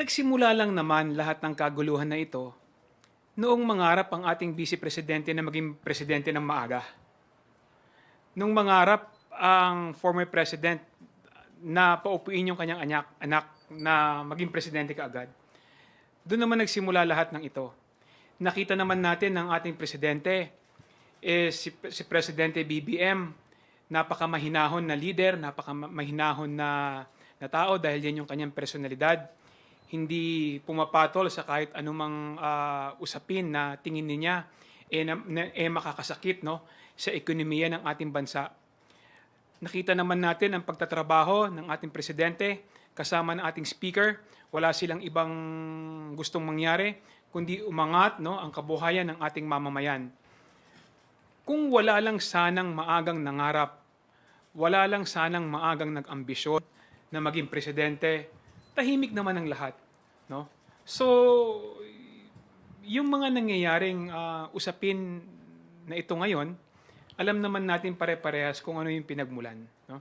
Nagsimula lang naman lahat ng kaguluhan na ito noong mangarap ang ating vice presidente na maging presidente ng maaga. Nung mangarap ang former president na paupuin yung kanyang anak, anak na maging presidente kaagad. Doon naman nagsimula lahat ng ito. Nakita naman natin ng ating presidente, eh, si, si Presidente BBM, napakamahinahon na leader, napakamahinahon na, na tao dahil yan yung kanyang personalidad. Hindi pumapatol sa kahit anumang ah, usapin na tingin niya eh, na, na- eh makakasakit no, sa ekonomiya ng ating bansa. Nakita naman natin ang pagtatrabaho ng ating presidente kasama ng ating speaker. Wala silang ibang gustong mangyari kundi umangat no, ang kabuhayan ng ating mamamayan. Kung wala lang sanang maagang nangarap, wala lang sanang maagang nag-ambisyon na maging presidente, tahimik naman ang lahat. No? So, yung mga nangyayaring ah, usapin na ito ngayon, alam naman natin pare-parehas kung ano yung pinagmulan. No?